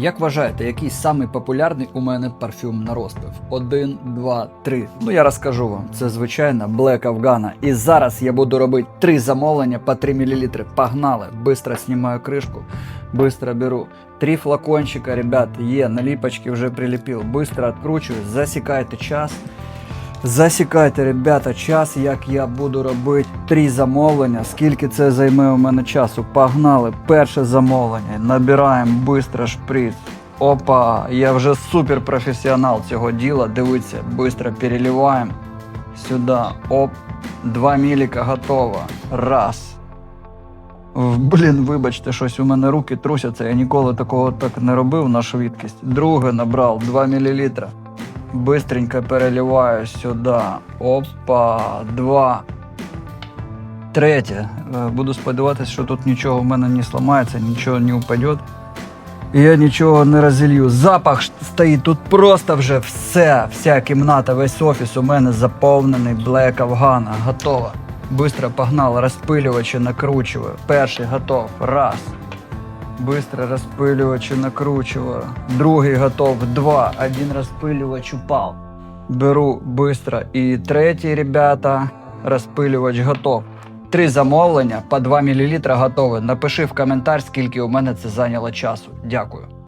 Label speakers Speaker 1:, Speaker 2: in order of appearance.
Speaker 1: Як вважаєте, який самий популярний у мене парфюм на розпив? Один, два, три. Ну я розкажу вам. Це звичайно Black Afghana. І зараз я буду робити три замовлення по 3 мл. Погнали! Быстро знімаю кришку, быстро беру. Три флакончика, ребят, є, наліпочки вже приліпив. Быстро відкручую, засікайте час. Засікайте, ребята, час, як я буду робити три замовлення. Скільки це займе у мене часу? Погнали. Перше замовлення. Набираємо швидко шприц. Опа, я вже супер професіонал цього діла. Дивіться, швидко переливаємо. Сюди. Оп. 2 міліка готово. Раз. Блін, вибачте, щось у мене руки трусяться. Я ніколи такого так не робив на швидкість. Друге набрав 2 мл. Быстренько переливаю сюда. Опа, два. Третє. Е, Буду сподіватися, що тут нічого в мене не сламається, нічого не упаде. І я нічого не розілью. Запах стоїть тут просто вже все. Вся кімната, весь офіс у мене заповнений Black Afghana. Готово. Быстро погнал, розпилювачі накручую. Перший готов. Раз. Быстро розпилювач накручиваю. Другий готов. Два. Один розпилювач упав. Беру быстро. І третій, ребята, розпилювач готов. Три замовлення по 2 мл готові. Напиши в коментар, скільки у мене це зайняло часу. Дякую.